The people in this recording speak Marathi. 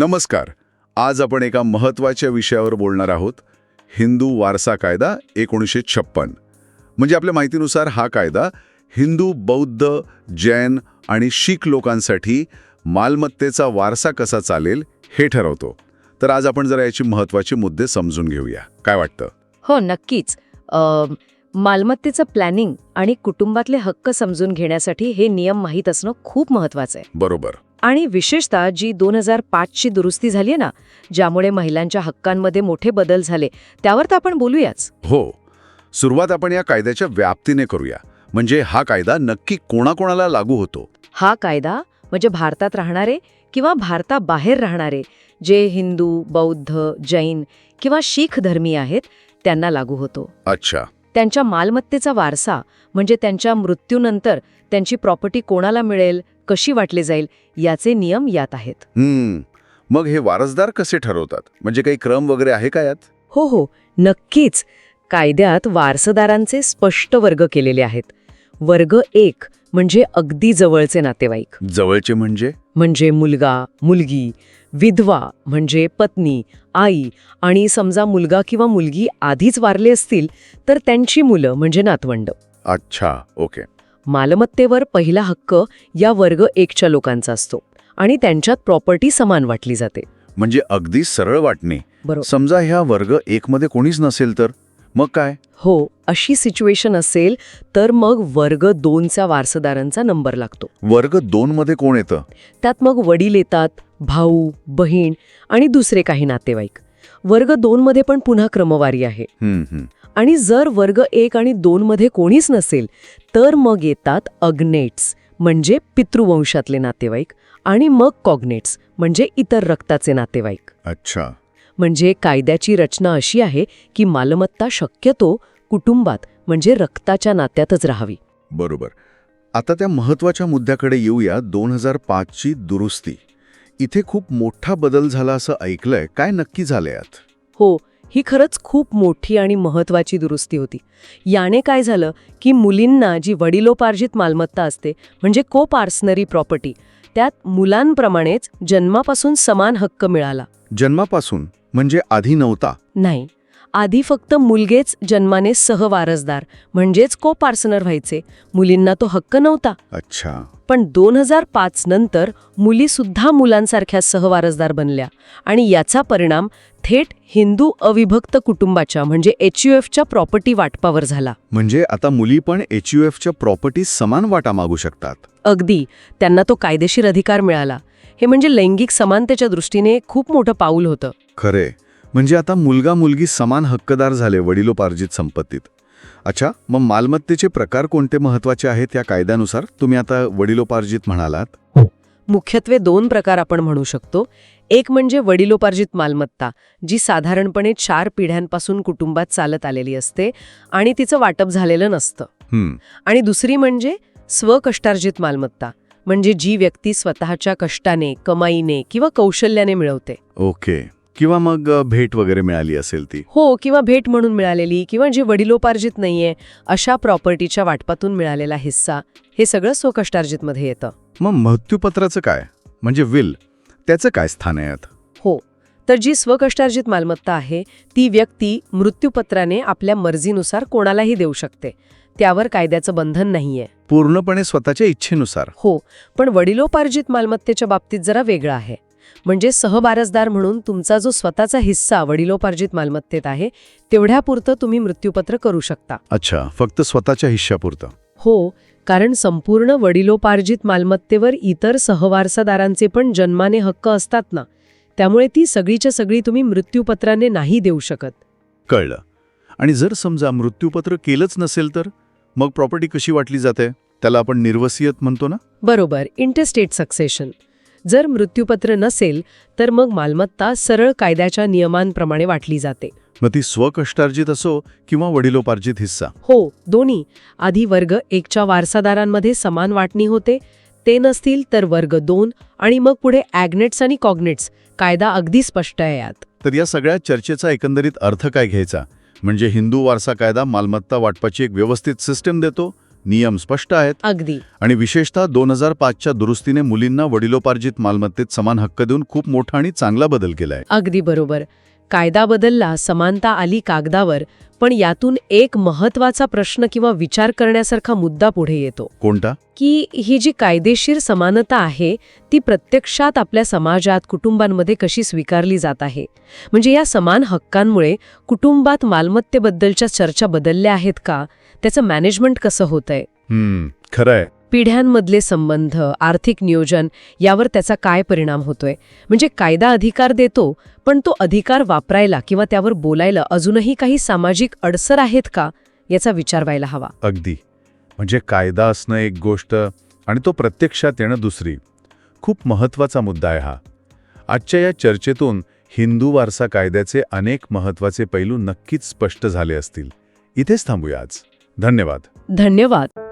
नमस्कार. आज आपण एका महत्त्वाच्या विषयावर बोलणार आहोत. हिंदू वारसा कायदा एकोणीसशे छप्पन. म्हणजे आपल्या माहितीनुसार हा कायदा हिंदू बौद्ध जैन आणि शीख लोकांसाठी मालमत्तेचा वारसा कसा चालेल हे ठरवतो. तर आज आपण जरा याची महत्त्वाचे मुद्दे समजून घेऊया. काय वाटतं? हो नक्कीच. मालमत्तेचं प्लॅनिंग आणि कुटुंबातले हक्क समजून घेण्यासाठी हे नियम माहीत असणं खूप महत्वाचं आहे. बरोबर. आणि विशेषतः जी दोन हजार पाचची दुरुस्ती झाली आहे ना ज्यामुळे महिलांच्या हक्कांमध्ये मोठे बदल झाले त्यावर तर आपण बोलूयाच. हो. सुरुवात आपण या कायद्याच्या व्याप्तीने करूया. म्हणजे हा कायदा नक्की कोणाकोणाला लागू होतो? हा कायदा म्हणजे भारतात राहणारे किंवा भारताबाहेर राहणारे जे हिंदू बौद्ध जैन किंवा शीख धर्मीय आहेत त्यांना लागू होतो. अच्छा. त्यांच्या मालमत्तेचा वारसा म्हणजे त्यांच्या मृत्यूनंतर त्यांची प्रॉपर्टी कोणाला मिळेल कशी वाटली जाईल याचे नियम यात आहेत. मग हे वारसदार कसे ठरवतात? म्हणजे काही क्रम वगैरे आहे का यात? हो हो. नक्कीच. कायद्यात वारसदारांचे स्पष्ट वर्ग केलेले आहेत. वर्ग एक म्हणजे अगदी जवळचे नातेवाईक. जवळचे म्हणजे? म्हणजे मुलगा मुलगी विधवा म्हणजे पत्नी आई आणि समजा मुलगा किंवा मुलगी आधीच वारले असतील तर त्यांची मुलं म्हणजे नातवंड. अच्छा ओके. मालमत्तेवर पहिला हक्क या वर्ग एकच्या लोकांचा असतो आणि त्यांच्यात प्रॉपर्टी समान वाटली जाते. म्हणजे अगदी सरळ वाटणे. समजा ह्या वर्ग एक मध्ये कोणीच नसेल तर मग काय? हो अशी सिच्युएशन असेल तर मग वर्ग दोनच्या वारसदारांचा नंबर लागतो. वर्ग दोन मध्ये कोण येतं? त्यात मग वडील येतात भाऊ बहीण आणि दुसरे काही नातेवाईक. वर्ग दोनमध्ये पण पुन्हा क्रमवारी आहे. आणि जर वर्ग एक आणि दोनमध्ये कोणीच नसेल तर मग येतात अग्नेट्स म्हणजे पितृवंशातले नातेवाईक आणि मग कॉग्नेट्स म्हणजे इतर रक्ताचे नातेवाईक. अच्छा. म्हणजे कायद्याची रचना अशी आहे की मालमत्ता शक्यतो कुटुंबात म्हणजे रक्ताच्या नात्यातच राहावी. बरोबर. आता त्या महत्त्वाच्या मुद्द्याकडे येऊया दोन हजार पाचची दुरुस्ती. इथे खूप मोठा बदल झाला असं ऐकलंय काय नक्की झालं यात? हो ही खरंच खूप मोठी आणि महत्वाची दुरुस्ती होती. याने काय झालं की मुलींना जी वडिलोपार्जित मालमत्ता असते म्हणजे को पार्सनरी प्रॉपर्टी त्यात मुलांप्रमाणेच जन्मापासून समान हक्क मिळाला. जन्मापासून म्हणजे आधी नव्हता? नाही. आधी फक्त मुलगेच जन्माने सहवारसदार म्हणजेच को पार्सनर व्हायचे. मुलींना तो हक्क नव्हता. अच्छा. पण दोन हजार पाच नंतर मुलीसुद्धा मुलांसारख्या सहवारसदार बनल्या आणि याचा परिणाम थेट हिंदू अविभक्त कुटुंबाच्या म्हणजे एच यू एफच्या प्रॉपर्टी वाटपावर झाला. म्हणजे आता मुली पण एच यू एफच्या प्रॉपर्टी समान वाटा मागू शकतात? अगदी. त्यांना तो कायदेशीर अधिकार मिळाला. हे म्हणजे लैंगिक समानतेच्या दृष्टीने खूप मोठं पाऊल होतं. खरे. म्हणजे आता मुलगा मुलगी समान हक्कदार झाले वडिलोपार्जित संपत्तीत. अच्छा मग मालमत्तेचे प्रकार कोणते महत्त्वाचे आहेत या कायद्यानुसार? तुम्ही आता वडिलोपार्जित म्हणालात. मुख्यत्वे दोन प्रकार आपण म्हणू शकतो. एक म्हणजे वडिलोपार्जित मालमत्ता जी साधारणपणे चार पिढ्यांपासून कुटुंबात चालत आलेली असते आणि तिचं वाटप झालेलं नसतं. आणि दुसरी म्हणजे स्वकष्टार्जित मालमत्ता म्हणजे जी व्यक्ती स्वतःच्या कष्टाने कमाईने किंवा कौशल्याने मिळवते. ओके. किंवा मग भेट वगैरे मिळाली असेल ती? हो किंवा भेट म्हणून मिळालेली किंवा जी वडिलोपार्जित नाहीये अशा प्रॉपर्टीच्या वाटपातून मिळालेला हिस्सा हे सगळं स्वकष्टार्जितमध्ये येतं. मग मृत्यूपत्राचं काय? म्हणजे विल त्याचं काय स्थान आहे हो तर जी स्वकष्टार्जित मालमत्ता आहे ती व्यक्ती मृत्यूपत्राने आपल्या मर्जीनुसार कोणालाही देऊ शकते. त्यावर कायद्याचं बंधन नाहीये. पूर्णपणे स्वतःच्या इच्छेनुसार? हो पण वडिलोपार्जित मालमत्तेच्या बाबतीत जरा वेगळं आहे. म्हणजे सहबारसदार म्हणून तुमचा जो स्वतःचा हिस्सा वडिलोपार्जित मालमत्तेत आहे तेवढ्यापुरतं तुम्ही मृत्यूपत्र करू शकता. अच्छा फक्त स्वतःच्या हिश्श्यापुरतं. हो कारण संपूर्ण वडिलोपार्जित मालमत्तेवर इतर सहवारसादारांचे पण जन्माने हक्क असतात ना त्यामुळे ती सगळीच्या सगळी तुम्ही मृत्यूपत्राने नाही देऊ शकत. कळलं. आणि जर समजा मृत्यूपत्र केलंच नसेल तर मग प्रॉपर्टी कशी वाटली जाते? त्याला आपण निर्वसियत म्हणतो ना? बरोबर इंटरस्टेट सक्सेशन. जर मृत्यूपत्र नसेल तर मग मालमत्ता सरळ कायद्याच्या नियमांप्रमाणे वाटली जाते. मग ती स्वकष्टार्जित असो किंवा वडिलोपार्जित हिस्सा. हो दोन्ही. आधी वर्ग एकच्या वारसादारांमध्ये समान वाटणी होते. ते नसतील तर वर्ग दोन आणि मग पुढे ॲग्नेट्स आणि कॉग्नेट्स. कायदा अगदी स्पष्ट आहे यात. तर या सगळ्या चर्चेचा एकंदरीत अर्थ काय घ्यायचा? म्हणजे हिंदू वारसा कायदा मालमत्ता वाटपाची एक व्यवस्थित सिस्टम देतो नियम स्पष्ट आहेत. अगदी. आणि विशेषतः दोन हजार पाचच्या दुरुस्तीने मुलींना वडिलोपार्जित मालमत्तेत समान हक्क देऊन खूप मोठा आणि चांगला बदल केलाय. अगदी बरोबर. कायदा बदलला समानता आली कागदावर पण यातून एक महत्त्वाचा प्रश्न किंवा विचार करण्यासारखा मुद्दा पुढे येतो. कोणता? की ही जी कायदेशीर समानता आहे ती प्रत्यक्षात आपल्या समाजात कुटुंबांमध्ये कशी स्वीकारली जात आहे? म्हणजे या समान हक्कांमुळे कुटुंबात मालमत्तेबद्दलच्या चर्चा बदलल्या आहेत का? त्याचं मॅनेजमेंट कसं होतंय? हम्म खरंय. पिढ्यांमधले संबंध आर्थिक नियोजन यावर त्याचा काय परिणाम होतोय? म्हणजे कायदा अधिकार देतो पण तो अधिकार वापरायला किंवा त्यावर बोलायला अजूनही काही सामाजिक अडसर आहेत का? याचा विचार व्हायला हवा. अगदी. म्हणजे कायदा असणं एक गोष्ट आणि तो प्रत्यक्षात येणं दुसरी. खूप महत्त्वाचा मुद्दा आहे हा. आजच्या या चर्चेतून हिंदू वारसा कायद्याचे अनेक महत्त्वाचे पैलू नक्कीच स्पष्ट झाले असतील. इथेच थांबूया आज. धन्यवाद. धन्यवाद.